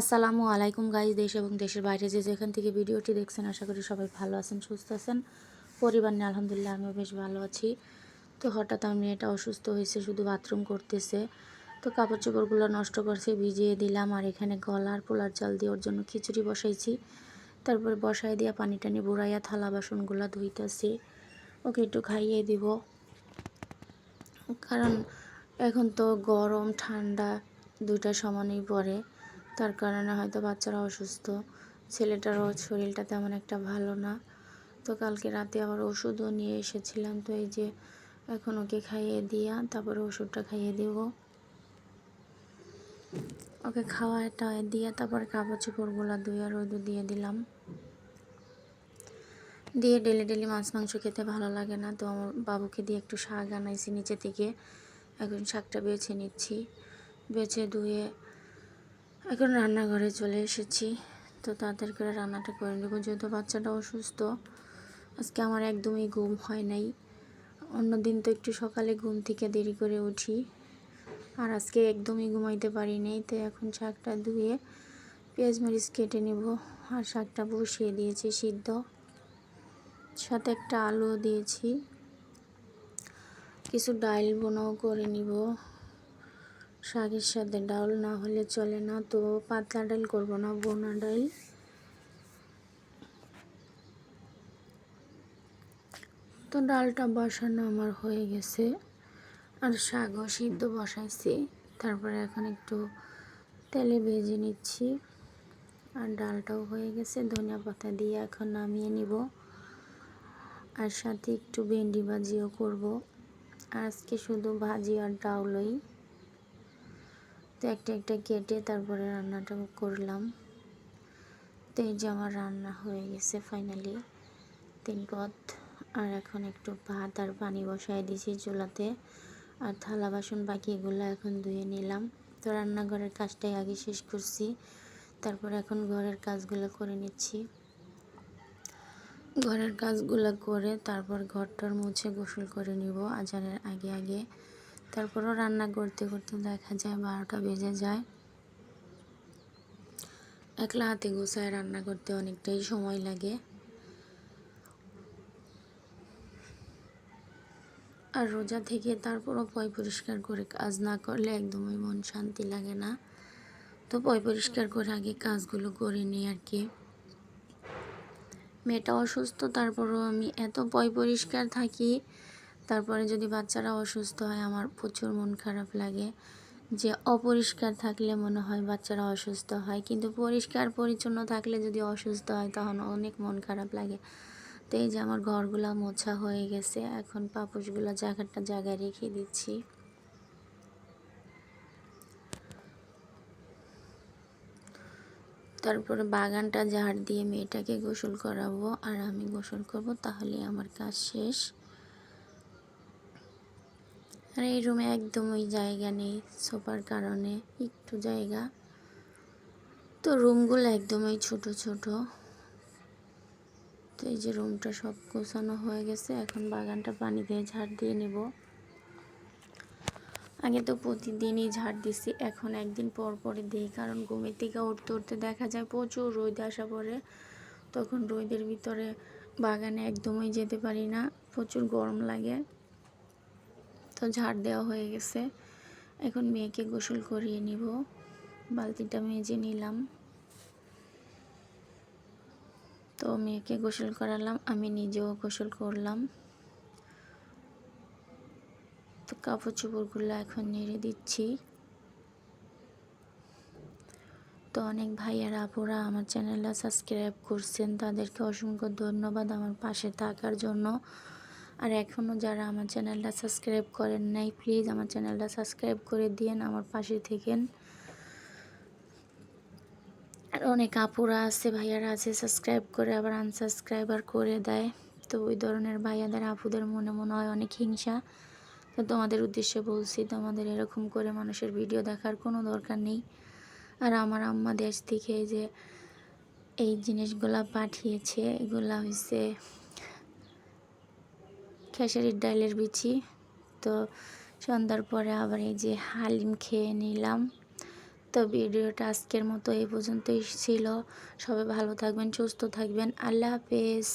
আসসালামু আলাইকুম গাইজ দেশ এবং দেশের বাইরে যে যেখান থেকে ভিডিওটি দেখছেন, আশা করি সবাই ভালো আছেন, সুস্থ আছেন। পরিবার নিয়ে আলহামদুলিল্লাহ আমিও বেশ ভালো আছি। তো হঠাৎ আমার মেয়েটা অসুস্থ হয়েছে, শুধু বাথরুম করতেছে। তো কাপড় চোপড়গুলো নষ্ট করছে, ভিজিয়ে দিলাম, আর এখানে গলার পোলার জল দিয়ে ওর জন্য খিচুড়ি বসাইছি। তারপরে বসাই দিয়া পানি টানি বুড়াইয়া থালা বাসনগুলো ধুইতেছি। ওকে একটু খাইয়ে দিব। কারণ এখন তো গরম, ঠান্ডা দুইটা সমানই পড়ে। তার কারণে হয়তো বাচ্চারা অসুস্থ। ছেলেটারও শরীরটা তেমন একটা ভালো না। তো কালকে রাতে আবার ওষুধও নিয়ে এসেছিলাম। তো এই যে এখন ওকে খাইয়ে দিয়া তারপরে ওষুধটা খাইয়ে দেব। ওকে খাওয়া টাওয়া দিয়া তারপরে কাপড় চোপড়গুলো ধুয়ে রোদে দিয়ে দিলাম। দিয়ে ডেলি ডেলি মাছ মাংস খেতে ভালো লাগে না। তো আমার বাবুকে দিয়ে একটু শাক আনাইছি নিচে থেকে। এখন শাকটা বেছে নিচ্ছি। বেছে ধুয়ে এখন রান্নাঘরে চলে এসেছি। তো তাড়াতাড়ি করে রান্নাটা করে নেব। যেহেতু বাচ্চাটা অসুস্থ, আজকে আমার একদমই ঘুম হয় নাই। অন্যদিন তো একটু সকালে ঘুম থেকে দেরি করে উঠি। আর আজকে একদমই ঘুমাইতে পারি নাই তো এখন শাকটা ধুয়ে পেঁয়াজ মরিচ কেটে নেব। আর শাকটা বসিয়ে দিয়েছি সিদ্ধ। সাথে একটা আলু দিয়েছি। কিছু ডাইল বোনাও করে নিব। শাকের সাথে ডাল না হলে চলে না, তো পাতলা ডাল করব না, বোনা ডাল। তো ডালটা বসানো আমার হয়ে গেছে, আর শাকও সিদ্ধ বসাইছি। তারপরে এখন একটু তেলে ভেজে নিচ্ছি, আর ডালটাও হয়ে গেছে। ধনিয়া পাতা দিয়ে এখন নামিয়ে নিব, আর সাথে একটু ভেন্ডি ভাজিও করব। আজকে শুধু ভাজি আর ডাউলই। তো একটা একটা কেটে তারপরে রান্নাটা করলাম। তো এই যে আমার রান্না হয়ে গেছে ফাইনালি তিন পথ আর এখন একটু ভাত আর পানি বসাই দিয়েছি চুলাতে। আর থালা বাসন বাকি এগুলো এখন ধুয়ে নিলাম। তো রান্নাঘরের কাজটাই আগে শেষ করছি। তারপর এখন ঘরের কাজগুলো করে নিচ্ছি। ঘরের কাজগুলো করে তারপর ঘরটার মুছে গোসল করে নিব। আজানের আগে আগে তারপরও রান্না করতে করতে দেখা যায় বারোটা বেজে যায়। একলা হাতে গোছায় রান্না করতে অনেকটাই সময় লাগে। আর রোজা থেকে তারপরও পয় পরিষ্কার করে কাজ না করলে একদমই মন শান্তি লাগে না। তো পয় পরিষ্কার করে আগে কাজগুলো করে নিই আর কি। মেয়েটা অসুস্থ, তারপরও আমি এত পয় পরিষ্কার থাকি তারপরে যদি বাচ্চারা অসুস্থ হয়, আমার প্রচুর মন খারাপ লাগে। যে অপরিষ্কার থাকলে মনে হয় বাচ্চারা অসুস্থ হয়, কিন্তু পরিষ্কার পরিচ্ছন্ন থাকলে যদি অসুস্থ হয়, তখন অনেক মন খারাপ লাগে। তো এই যে আমার ঘরগুলা মোছা হয়ে গেছে, এখন পাপুসগুলো জায়গাটা জায়গায় রেখে দিচ্ছি। তারপরে বাগানটা ঝাড় দিয়ে মেয়েটাকে গোসল করাবো, আর আমি গোসল করব তাহলে আমার কাজ শেষ। আর এই রুমে একদম ওই জায়গা নেই সোফার কারণে একটু জায়গা। তো রুমগুলো একদমই ছোট ছোট। তো এই যে রুমটা সব গোছানো হয়ে গেছে, এখন বাগানটা পানি দিয়ে ঝাড় দিয়ে নেব। আগে তো প্রতিদিনই ঝাড় দিছি, এখন একদিন পর পরে দিই, কারণ ঘুমের থেকে উঠতে উঠতে দেখা যায় প্রচুর রোদ আসা পরে তখন রোদের ভিতরে বাগানে একদমই যেতে পারি না, প্রচুর গরম লাগে। ঝাড় দেওয়া হয়ে গেছে। এখন মেয়েকে গোসল করিয়ে নিব। বালতিটা মেজে নিলাম। তো মেয়েকে গোসল করালাম, আমি নিজেও গোসল করলাম। তো কাপড় চোপড়গুলো এখন নেড়ে দিচ্ছি। তো অনেক ভাইয়ারা আপুরা আমার চ্যানেলটা সাবস্ক্রাইব করছেন, তাদেরকে অসংখ্য ধন্যবাদ আমার পাশে থাকার জন্য। আর এখনও যারা আমার চ্যানেলটা সাবস্ক্রাইব করেন নাই প্লিজ আমার চ্যানেলটা সাবস্ক্রাইব করে দিয়েন, আমার পাশে থেকেন। আর অনেক আপুরা আছে, ভাইয়ারা আছে সাবস্ক্রাইব করে আবার আনসাবস্ক্রাইবার করে দেয়। তো ওই ধরনের ভাইয়াদের, আপুদের মনে মনে হয় অনেক হিংসা। তো তোমাদের উদ্দেশ্যে বলছি, তোমাদের এরকম করে মানুষের ভিডিও দেখার কোনো দরকার নেই। আর আমার আম্মা দেশ থেকে যে এই জিনিসগুলা পাঠিয়েছে, এগুলা হচ্ছে খেসারির ডালের বিচি। তো সন্ধ্যার পরে আবার এই যে হালিম খেয়ে নিলাম। তো ভিডিওটা আজকের মতো এই পর্যন্তই ছিল। সবাই ভালো থাকবেন, সুস্থ থাকবেন। আল্লাহ হাফেজ।